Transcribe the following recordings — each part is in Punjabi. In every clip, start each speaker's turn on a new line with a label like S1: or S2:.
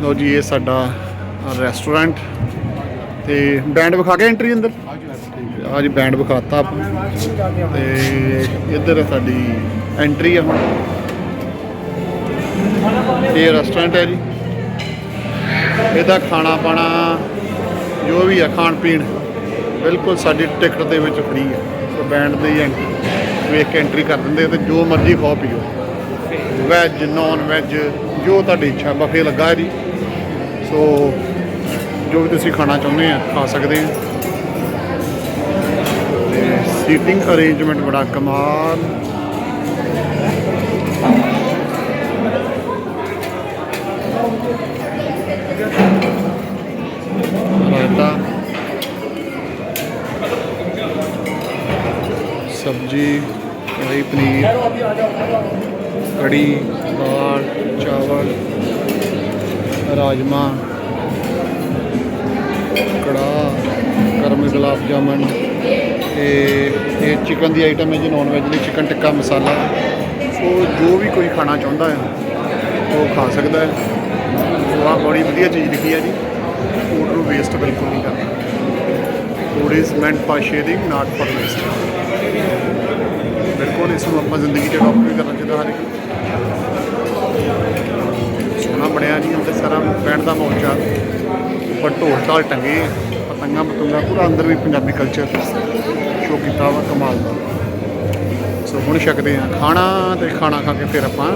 S1: ਲਓ ਜੀ, ਇਹ ਸਾਡਾ ਰੈਸਟੋਰੈਂਟ ਤੇ ਬੈਂਡ ਵਿਖਾ ਕੇ ਐਂਟਰੀ ਅੰਦਰ? ਅੱਜ ਬੈਂਡ ਵਿਖਾਤਾ ਆਪਾਂ। ਤੇ ਇੱਧਰ ਸਾਡੀ ਐਂਟਰੀ ਆ ਹੁਣ। ਇਹ ਰੈਸਟੋਰੈਂਟ ਹੈ ਜੀ। ਇਹਦਾ ਖਾਣਾ ਪਾਣਾ ਜੋ ਵੀ ਆ ਖਾਣ ਪੀਣ ਬਿਲਕੁਲ ਸਾਡੀ ਟਿਕਟ ਦੇ ਵਿੱਚ ਫ੍ਰੀ ਹੈ ਸੋ ਬੈਂਡ ਦੇ ਐਂਟਰੀ ਵੇਖ ਕੇ ਐਂਟਰੀ ਕਰ ਦਿੰਦੇ ਆ ਤੇ ਜੋ ਮਰਜ਼ੀ ਖਾਓ ਪੀਓ। ਵੈਜ ਨਾਨ ਵੈਜ ਜੋ ਤੁਹਾਡੀ ਇੱਛਾ ਬਫੇ ਲੱਗਾ ਹੈ ਜੀ। ਸੋ ਜੋ ਵੀ ਤੁਸੀਂ ਖਾਣਾ ਚਾਹੁੰਦੇ ਆ, ਖਾ ਸਕਦੇ ਆ। ਤੇ ਸੀਟਿੰਗ ਅਰੇਂਜਮੈਂਟ ਬੜਾ ਕਮਾਲ। ਰਾਇਤਾ। ਸਬਜੀ ਕੜਾਈ ਪਨੀਰ, ਕੜੀ, ਦਾਲ, ਚਾਵਲ। ਰਾਜਮਾ ਕੜਾ ਗਰਮ ਗੁਲਾਬ ਜਾਮਨ ਤੇ ਇਹ ਚਿਕਨ ਦੀ ਆਈਟਮ ਹੈ ਜੀ ਨਾਨ ਵੈਜ ਲਈ ਚਿਕਨ ਟਿੱਕਾ ਮਸਾਲਾ। ਸੋ ਜੋ ਵੀ ਕੋਈ ਖਾਣਾ ਚਾਹੁੰਦਾ ਹੈ, ਉਹ ਖਾ ਸਕਦਾ ਹੈ। ਸੋ ਆਹ ਬੜੀ ਵਧੀਆ ਚੀਜ਼ ਲਿਖੀ ਹੈ ਜੀ। ਫੂਡ ਨੂੰ ਵੇਸਟ ਬਿਲਕੁਲ ਨਹੀਂ ਕਰਨਾ। Food is meant for sharing not for waste ਬਿਲਕੁਲ, ਇਸ ਨੂੰ ਆਪਾਂ ਜ਼ਿੰਦਗੀ 'ਚ ਅਡਾਪਟ ਵੀ ਕਰਨਾ ਚਾਹੀਦਾ ਹਰ ਇੱਕ ਬਣਿਆ ਜੀ ਅੰਦਰ ਸਾਰਾ ਬੈਂਡ ਦਾ ਮੋਰਚਾ ਉੱਪਰ ਢੋਲ ਢਾਲ ਟੰਗੇ ਆ, ਪਤੰਗਾਂ ਪਤੰਗਾਂ ਪੂਰਾ ਅੰਦਰ ਵੀ ਪੰਜਾਬੀ ਕਲਚਰ ਸ਼ੋ ਕੀਤਾ ਵਾ ਕਮਾਲ ਦਾ। ਸੋ ਹੁਣ ਛਕਦੇ ਆ ਖਾਣਾ ਤੇ ਖਾਣਾ ਖਾ ਕੇ ਫਿਰ ਆਪਾਂ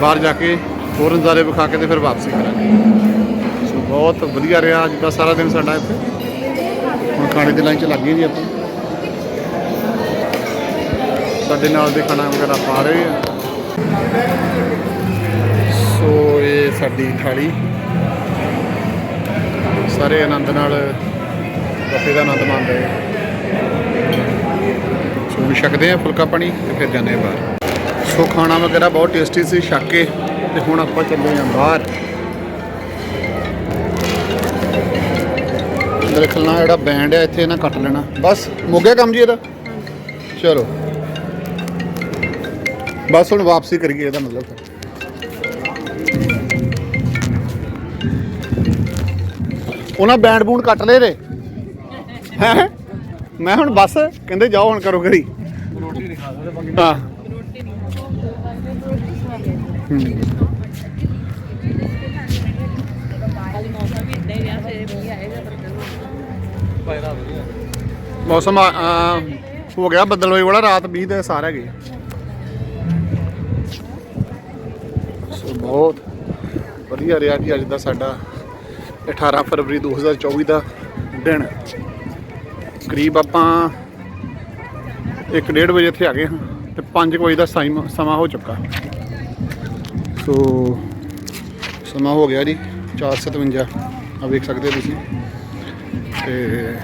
S1: ਬਾਹਰ ਜਾ ਕੇ ਹੋਰ ਨਜ਼ਾਰੇ ਵਿਖਾ ਕੇ ਤੇ ਫਿਰ ਵਾਪਸੀ ਕਰਾਂਗੇ। ਸੋ ਬਹੁਤ ਵਧੀਆ ਰਿਹਾ ਅੱਜ ਦਾ ਸਾਰਾ ਦਿਨ ਸਾਡਾ ਇੱਥੇ। ਹੁਣ ਖਾਣੇ ਦੀ ਲਾਈਨ 'ਚ ਲੱਗ ਗਏ ਜੀ ਆਪਾਂ। ਸਾਡੇ ਨਾਲ ਦੇ ਖਾਣਾ ਵਗੈਰਾ ਪਾ ਰਹੇ ਆ। ਸਾਡੀ ਥਾਲੀ। ਸਾਰੇ ਆਨੰਦ ਨਾਲ ਬੱਫੇ ਦਾ ਆਨੰਦ ਮਾਣਦੇ ਆ। ਸੋ ਹੁਣ ਛਕਦੇ ਆ ਫੁਲਕਾ ਪਾਣੀ ਤੇ ਫਿਰ ਜਾਂਦੇ ਆ ਬਾਹਰ। ਸੋ ਖਾਣਾ ਵਗੈਰਾ ਬਹੁਤ ਟੇਸਟੀ ਸੀ ਛਕ ਕੇ ਤੇ ਹੁਣ ਆਪਾਂ ਚੱਲੇ ਆ ਬਾਹਰ। ਖਿਆਲ ਨਾਲ ਜਿਹੜਾ ਬੈਂਡ ਹੈ ਇੱਥੇ ਨਾ ਕੱਟ ਲੈਣਾ। ਬਸ ਮੁੱਕ ਗਿਆ ਕੰਮ ਜੀ ਇਹਦਾ? ਚਲੋ। ਬਸ ਹੁਣ ਵਾਪਸੀ ਕਰੀਏ ਇਹਦਾ ਮਤਲਬ। ਉਹਨਾਂ ਬੈਂਡ ਬੂੰਡ ਕੱਟ ਲਏ ਰੇ ਹੈ? ਮੈਂ ਹੁਣ ਬਸ ਕਹਿੰਦੇ ਜਾਓ ਹੁਣ ਕਰੋ ਕਰੀ
S2: ਰੋਟੀ ਨਹੀਂ ਖਾ ਸਕਦੇ ਬਾਕੀ
S1: ਹਾਂ।
S3: ਕੱਲ ਮੌਸਮ
S1: ਮੌਸਮ ਹੋ ਗਿਆ ਬੱਦਲ ਹੋਏ ਵਾਲਾ ਰਾਤ 20 ਦੇ ਸਾਰੇ ਗਏ ਸੋ ਬਹੁਤ ਵਧੀਆ ਰਿਹਾ ਜੀ ਅੱਜ ਦਾ ਸਾਡਾ 18 ਫਰਵਰੀ 2024 ਦਾ ਦਿਨ। ਕਰੀਬ ਆਪਾਂ 1:30 ਵਜੇ ਇੱਥੇ ਆ ਗਏ ਹਾਂ ਤੇ 5 ਵਜੇ ਦਾ ਸਾਈਮ- ਸਮਾਂ ਹੋ ਚੁੱਕਾ। ਸੋ ਸਮਾਂ ਹੋ ਗਿਆ ਜੀ 4:57 ਆ ਵੇਖ ਸਕਦੇ ਤੁਸੀਂ। ਤੇ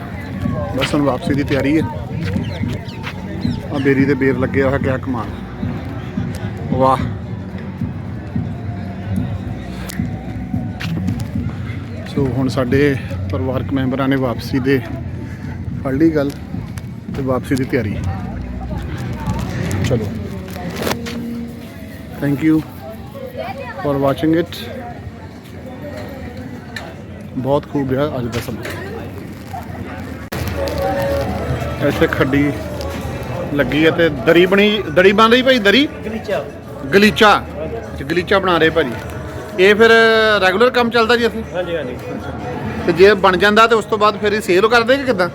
S1: ਬਸ ਹੁਣ ਵਾਪਸੀ ਦੀ ਤਿਆਰੀ ਹੈ। ਆ ਬੇਰੀ ਦੇ ਬੇਰ ਲੱਗਿਆ ਹੋਇਆ ਕਿਆ ਕਮਾਲ। ਵਾਹ। ਸੋ ਹੁਣ ਸਾਡੇ ਪਰਿਵਾਰਕ ਮੈਂਬਰਾਂ ਨੇ ਵਾਪਸੀ ਦੇ ਫੜ ਲਈ ਗੱਲ ਤੇ ਵਾਪਸੀ ਦੀ ਤਿਆਰੀ। ਚਲੋ। Thank you for watching it ਬਹੁਤ ਖੂਬ ਰਿਹਾ ਅੱਜ ਦਾ ਸਮਾਂ। ਇੱਥੇ ਖੱਡੀ ਲੱਗੀ ਹੈ ਤੇ ਦਰੀ ਬਣੀ ਦਰੀ ਬਣ ਰਹੀ ਭਾਈ ਦਰੀ?
S2: ਗਲੀਚਾ।
S1: ਗਲੀਚਾ। ਗਲੀਚਾ ਬਣਾ ਰਹੇ ਭਾਜੀ। ਇਹ ਫਿਰ ਰੈਗੂਲਰ ਕੰਮ ਚੱਲਦਾ ਜੀ ਇੱਥੇ
S2: ਹਾਂਜੀ ਹਾਂਜੀ।
S1: ਤੇ ਜੇ ਬਣ ਜਾਂਦਾ ਤੇ ਉਸ ਤੋਂ ਬਾਅਦ ਫਿਰ ਇਹ ਸੇਲ ਕਰਦੇ ਕਿ ਕਿਦਾਂ?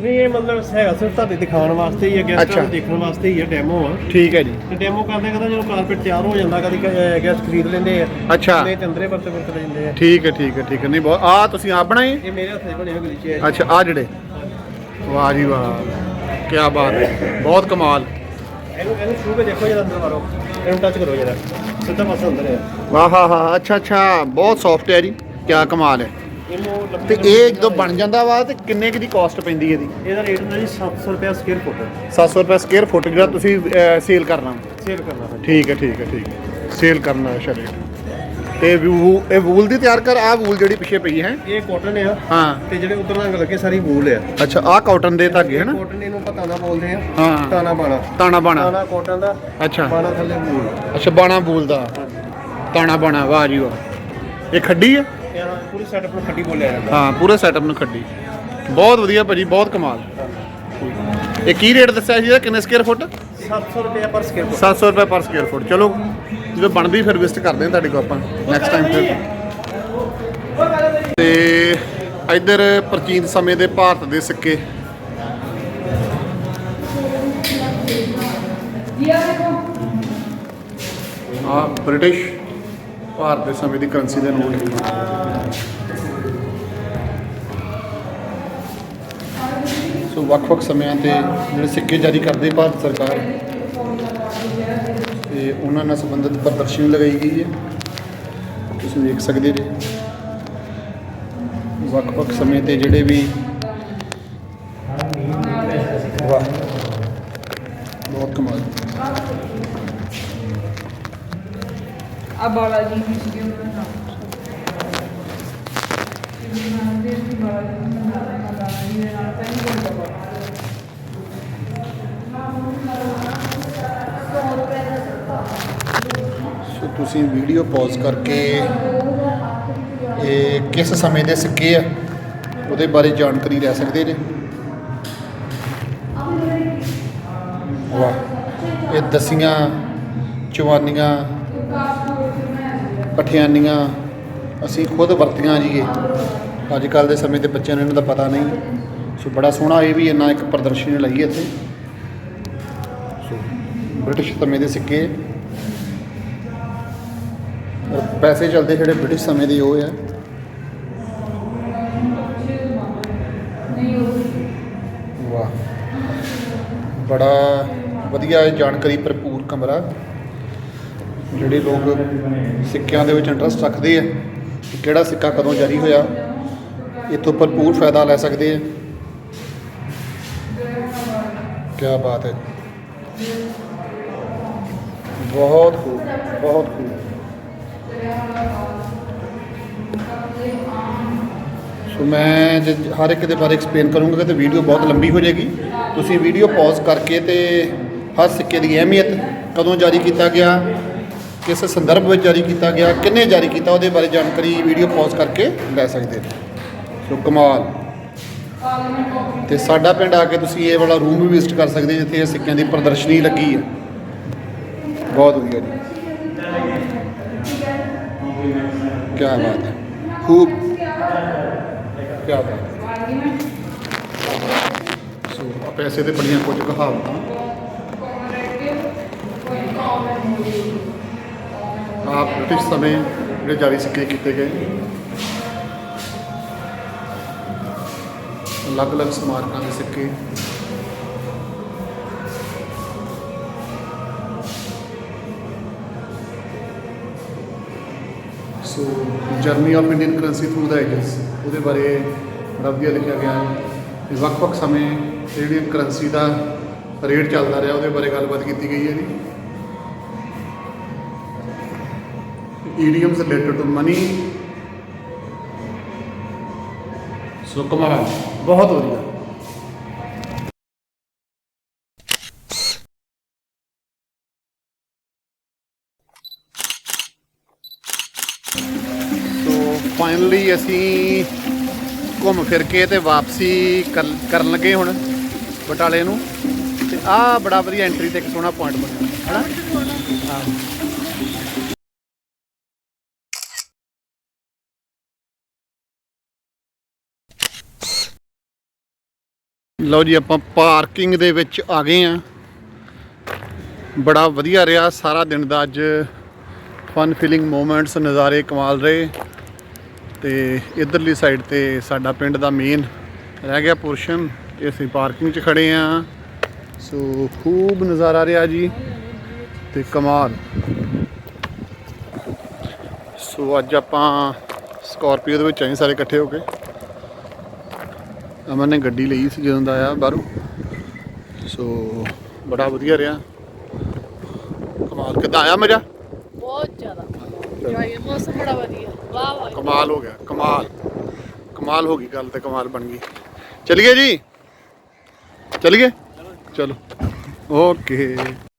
S2: ਨਹੀਂ ਇਹ ਮਤਲਬ ਹੈਗਾ ਸਿਰਫ ਤੁਹਾਡੇ ਦਿਖਾਉਣ ਵਾਸਤੇ ਹੀ ਹੈ ਗੈਸਟਾਂ। ਨੂੰ ਦੇਖਣ ਵਾਸਤੇ ਹੀ ਹੈ ਡੈਮੋ ਆ।
S1: ਠੀਕ ਹੈ ਜੀ।
S2: ਤੇ ਡੈਮੋ ਕਰਦੇ ਕਰਦੇ ਜਦੋਂ ਕਾਰਪੇਟ ਤਿਆਰ ਹੋ ਜਾਂਦਾ ਕਦੀ ਗੈਸਟ ਖਰੀਦ ਲੈਂਦੇ ਆ।
S1: ਅੱਛਾ।
S2: ਤੇ ਅੰਦਰੇ ਵਰਤੇ ਵਰਤੇ ਲੈਂਦੇ ਆ।
S1: ਠੀਕ ਹੈ ਠੀਕ ਹੈ ਠੀਕ ਹੈ। ਨਹੀਂ ਬਹੁਤ ਆ ਤੁਸੀਂ ਆਪ ਬਣਾਏ?
S2: ਇਹ ਮੇਰੇ ਹੱਥੇ ਬਣੇ ਹੋਏ ਗਲੀਚੇ ਆ
S1: ਅੱਛਾ ਆ ਜਿਹੜੇ। ਵਾਹ ਜੀ ਵਾਹ। ਕੀ ਬਾਤ ਹੈ। ਬਹੁਤ ਕਮਾਲ।
S2: ਇਹਨੂੰ ਇਹਨੂੰ ਛੂ ਕੇ ਦੇਖੋ ਜਰਾ ਅੰਦਰ ਮਾਰੋ। ਇਹਨੂੰ ਟੱਚ ਕਰੋ ਜਰਾ। ਸਿੱਧਾ ਪਾਸਾ ਅੰਦਰ ਹੈ
S1: ਵਾਹ ਹਾ ਹਾ ਅੱਛਾ ਅੱਛਾ। ਬਹੁਤ ਸੌਫਟ ਹੈ ਜੀ। ਕੀ ਕਮਾਲ ਹੈ।
S2: ਇਹਨੂੰ ਲੰਬੀ
S1: ਤੇ
S2: ਲੰਬੀ
S1: ਇਹ ਜਦੋਂ ਬਣ ਜਾਂਦਾ ਵਾ ਤੇ ਕਿੰਨੇ ਕੁ ਦੀ ਕਾਸਟ ਪੈਂਦੀ ਹੈ ਇਹਦੀ?
S2: ਇਹਦਾ ਰੇਟ ਹੁੰਦਾ ਜੀ 700 ਰੁਪਏ ਸਕੁਅਰ ਫੁੱਟ
S1: 700 ਰੁਪਏ ਸਕੁਅਰ ਫੁੱਟ ਜਿਹੜਾ ਤੁਸੀਂ ਸੇਲ ਕਰਨਾ।
S2: ਸੇਲ ਕਰਨਾ। ਹਾਂਜੀ
S1: ਠੀਕ ਹੈ ਠੀਕ ਹੈ ਠੀਕ ਹੈ। ਸੇਲ ਕਰਨਾ ਹੈ ਸ਼ਰੇ ਤੇ ਵੂ ਇਹ ਵੂਲ ਦੀ ਤਿਆਰ ਕਰ ਆ ਵੂਲ ਜਿਹੜੀ ਪਿੱਛੇ ਪਈ ਹੈ।
S2: ਇਹ ਕਾਟਨ ਆ
S1: ਹਾਂ।
S2: ਤੇ ਜਿਹੜੇ ਉਧਰ ਰੰਗ ਲੱਗੇ ਸਾਰੀ ਵੂਲ ਆ।
S1: ਅੱਛਾ ਆ ਕਾਟਨ ਦੇ ਧਾਗੇ ਹੈ ਨਾ?
S2: ਕਾਟਨ ਇਹਨੂੰ ਪਤਾ ਨਾ ਬੋਲਦੇ ਆ।
S1: ਹਾਂ।
S2: ਤਾਨਾ ਬਾਣਾ।
S1: ਤਾਣਾ ਬਾਣਾ।
S2: ਤਾਨਾ ਕਾਟਨ ਦਾ
S1: ਅੱਛਾ।
S2: ਬਾਣਾ ਥੱਲੇ ਵੂਲ।
S1: ਅੱਛਾ ਬਾਣਾ ਬੂਲ ਦਾ। ਤਾਣਾ ਬਾਣਾ ਵਾਹ ਜੀ ਵਾਹ। ਇਹ ਖੱਡੀ ਆ?
S2: ਇਹ ਹਾਂ ਪੂਰੀ ਸੈਟਅਪ ਨੂੰ ਖੱਡੀ ਬੋਲਿਆ ਜਾਂਦਾ।
S1: ਹਾਂ ਪੂਰੇ ਸੈਟਅਪ ਨੂੰ ਖੱਡੀ। ਬਹੁਤ ਵਧੀਆ ਭਾਜੀ ਬਹੁਤ ਕਮਾਲ। ਇਹ ਕੀ ਰੇਟ ਦੱਸਿਆ ਸੀ ਇਹਦਾ? ਕਿੰਨੇ ਸਕੁਅਰ ਫੁੱਟ
S2: 700 ਰੁਪਏ ਪਰ ਸਕੁਅਰ ਫੁੱਟ
S1: 700 ਰੁਪਏ ਪਰ ਸਕੁਅਰ ਫੁੱਟ ਚਲੋ ਜਦੋਂ ਬਣਦੀ ਫਿਰ ਵਿਜ਼ਿਟ ਕਰਦੇ ਹਾਂ ਤੁਹਾਡੇ ਕੋਲ ਆਪਾਂ ਨੈਕਸਟ ਟਾਈਮ ਫਿਰ। ਤੇ ਇੱਧਰ ਪ੍ਰਾਚੀਨ ਸਮੇਂ ਦੇ ਭਾਰਤ ਦੇ ਸਿੱਕੇ। ਆ ਬ੍ਰਿਟਿਸ਼ ਭਾਰਤ ਦੇ ਸਮੇਂ ਦੀ ਕਰੰਸੀ ਦੇ ਨੋਟ ਸੋ ਵੱਖ-ਵੱਖ ਸਮਿਆਂ ਤੇ ਜਿਹੜੇ ਸਿੱਕੇ ਜਾਰੀ ਕਰਦੀ ਭਾਰਤ ਸਰਕਾਰ ਤੇ ਉਹਨਾਂ ਨਾਲ ਸੰਬੰਧਿਤ ਪ੍ਰਦਰਸ਼ਨੀ ਲਗਾਈ ਗਈ ਹੈ। ਤੁਸੀਂ ਦੇਖ ਸਕਦੇ ਜੀ। ਵੱਖ-ਵੱਖ ਸਮੇਂ ਤੇ ਜਿਹੜੇ ਵੀ ਵਾਹ। ਬਹੁਤ ਕਮਾਲ।
S3: ਆ ਬਾਲਾ ਜੀ ਦੀ ਸੀ ਉਹਨਾਂ ਦਾ
S1: ਸੋ ਤੁਸੀਂ ਵੀਡੀਓ ਪੌਜ਼ ਕਰਕੇ ਇਹ ਕਿਸ ਸਮੇਂ ਦੇ ਸਿੱਕੇ ਆ, ਉਹਦੇ ਬਾਰੇ ਜਾਣਕਾਰੀ ਲੈ ਸਕਦੇ ਨੇ ਵਾਹ, ਇਹ ਦਸੀਆਂ, ਚਵਾਨੀਆਂ, ਪਠਿਆਨੀਆਂ ਅਸੀਂ ਖੁਦ ਵਰਤੀਆਂ ਜੀ ਇਹ। ਅੱਜ ਕੱਲ ਦੇ ਸਮੇਂ ਦੇ ਬੱਚਿਆਂ ਨੂੰ ਇਹਨਾਂ ਦਾ ਪਤਾ ਨਹੀਂ। ਸੋ ਬੜਾ ਸੋਹਣਾ ਇਹ ਵੀ ਇਹਨਾਂ ਇੱਕ ਪ੍ਰਦਰਸ਼ਨੀ ਲਾਈ ਇੱਥੇ। ਸੋ ਬ੍ਰਿਟਿਸ਼ ਸਮੇਂ ਦੇ ਸਿੱਕੇ। ਪੈਸੇ ਚੱਲਦੇ ਜਿਹੜੇ ਬ੍ਰਿਟਿਸ਼ ਸਮੇਂ ਦੇ ਉਹ ਆ? ਵਾਹ। ਬੜਾ ਵਧੀਆ ਇਹ ਜਾਣਕਾਰੀ ਭਰਪੂਰ ਕਮਰਾ। ਜਿਹੜੇ ਲੋਕ ਸਿੱਕਿਆਂ ਦੇ ਵਿੱਚ ਇੰਟਰਸਟ ਰੱਖਦੇ ਆ ਕਿ ਕਿਹੜਾ ਸਿੱਕਾ ਕਦੋਂ ਜਾਰੀ ਹੋਇਆ ਇੱਥੋਂ ਭਰਪੂਰ ਫਾਇਦਾ ਲੈ ਸਕਦੇ ਆ। ਕੀ ਬਾਤ ਹੈ। ਬਹੁਤ ਖੂਬ ਬਹੁਤ ਖੂਬ। ਸੋ ਮੈਂ ਜੇ ਹਰ ਇੱਕ ਦੇ ਬਾਰੇ ਐਕਸਪਲੇਨ ਕਰੂੰਗਾ ਤੇ ਵੀਡੀਓ ਬਹੁਤ ਲੰਬੀ ਹੋ ਜਾਏਗੀ। ਤੁਸੀਂ ਵੀਡੀਓ ਪੌਜ਼ ਕਰਕੇ ਤੇ ਹਰ ਸਿੱਕੇ ਦੀ ਅਹਿਮੀਅਤ ਕਦੋਂ ਜਾਰੀ ਕੀਤਾ ਗਿਆ, ਕਿਸ ਸੰਦਰਭ ਵਿੱਚ ਜਾਰੀ ਕੀਤਾ ਗਿਆ, ਕਿੰਨੇ ਜਾਰੀ ਕੀਤਾ, ਉਹਦੇ ਬਾਰੇ ਜਾਣਕਾਰੀ ਵੀਡੀਓ ਪੌਜ਼ ਕਰਕੇ ਲੈ ਸਕਦੇ ਸੋ ਕਮਾਲ। ਤੇ ਸਾਡਾ ਪਿੰਡ ਆ ਕੇ ਤੁਸੀਂ ਇਹ ਵਾਲਾ ਰੂਮ ਵੀ ਵਿਜ਼ਿਟ ਕਰ ਸਕਦੇ ਜਿੱਥੇ ਇਹ ਸਿੱਕਿਆਂ ਦੀ ਪ੍ਰਦਰਸ਼ਨੀ ਲੱਗੀ ਹੈ। ਬਹੁਤ ਵਧੀਆ ਜੀ। ਕੀ ਬਾਤ ਹੈ ਖੂਬ ਕੀ ਬਾਤ ਸੋ ਪੈਸੇ ਤੇ ਬੜੀਆਂ ਕੁਝ ਕਹਾਵਤਾਂ ਆਪ ਬ੍ਰਿਟਿਸ਼ ਸਮੇਂ ਜਿਹੜੇ ਜਾਰੀ ਸਿੱਕੇ ਕੀਤੇ ਗਏ ਅਲੱਗ-ਅਲੱਗ ਸਮਾਰਕਾਂ ਦੇ ਸਿੱਕੇ so journey of Indian currency through the ages ਉਹਦੇ ਬਾਰੇ ਬੜਾ ਵਧੀਆ ਲਿਖਿਆ ਗਿਆ ਹੈ। ਤੇ ਵੱਖ-ਵੱਖ ਸਮੇਂ ਜਿਹੜੀ ਕਰੰਸੀ ਦਾ ਰੇਟ ਚੱਲਦਾ ਰਿਹਾ ਉਹਦੇ ਬਾਰੇ ਗੱਲਬਾਤ ਕੀਤੀ ਗਈ ਹੈ ਜੀ। Idioms related to money ਸੋ ਕਮਾਲ ਬਹੁਤ ਵਧੀਆ। ਫਾਈਨਲੀ ਅਸੀਂ ਘੁੰਮ ਫਿਰ ਕੇ ਤੇ ਵਾਪਸੀ ਕਰ- ਕਰਨ ਲੱਗੇ ਹੁਣ ਬਟਾਲੇ ਨੂੰ। ਤੇ ਆਹ ਬੜਾ ਵਧੀਆ ਐਂਟਰੀ ਤੇ ਇੱਕ ਸੋਹਣਾ ਪੁਆਇੰਟ ਬਣਿਆ। ਹੈ ਹਾਂ। ਲਓ ਜੀ, ਆਪਾਂ ਪਾਰਕਿੰਗ ਦੇ ਵਿੱਚ ਆ ਗਏ ਆ ਬੜਾ ਵਧੀਆ ਰਿਹਾ ਸਾਰਾ ਦਿਨ ਦਾ ਅੱਜ। ਫਨ ਫੀਲਿੰਗ ਮੂਮੈਂਟਸ ਨਜ਼ਾਰੇ ਕਮਾਲ ਰਹੇ। ਤੇ ਇਧਰਲੀ ਸਾਈਡ ਤੇ ਸਾਡਾ ਪਿੰਡ ਦਾ ਮੇਨ ਰਹਿ ਗਿਆ ਪੋਰਸ਼ਨ ਤੇ ਅਸੀਂ ਪਾਰਕਿੰਗ 'ਚ ਖੜੇ ਆ। ਸੋ ਖੂਬ ਨਜ਼ਾਰਾ ਰਿਹਾ ਜੀ, ਤੇ ਕਮਾਲ। ਸੋ ਅੱਜ ਆਪਾਂ ਸਕਾਰਪੀਓ ਦੇ ਵਿੱਚ ਆਏ ਸਾਰੇ ਇਕੱਠੇ ਹੋ ਕੇ। ਅਮਨ ਨੇ ਗੱਡੀ ਲਈ ਸੀ ਜਦੋਂ ਦਾ ਆਇਆ ਬਾਹਰੋਂ। ਸੋ ਬੜਾ ਵਧੀਆ ਰਿਹਾ। ਕਮਾਲ। ਕਿੱਦਾਂ ਆਇਆ ਮਜ਼ਾ?
S3: ਬਹੁਤ ਜ਼ਿਆਦਾ। ਮੌਸਮ ਬੜਾ ਵਧੀਆ। ਵਾਹ ਵਾਹ
S1: ਕਮਾਲ ਹੋ ਗਿਆ, ਕਮਾਲ। ਕਮਾਲ ਹੋ ਗਈ ਗੱਲ ਤੇ, ਕਮਾਲ ਬਣ ਗਈ। ਚਲਿਏ ਜੀ? ਚਲਿਏ? ਚਲੋ। ਓਕੇ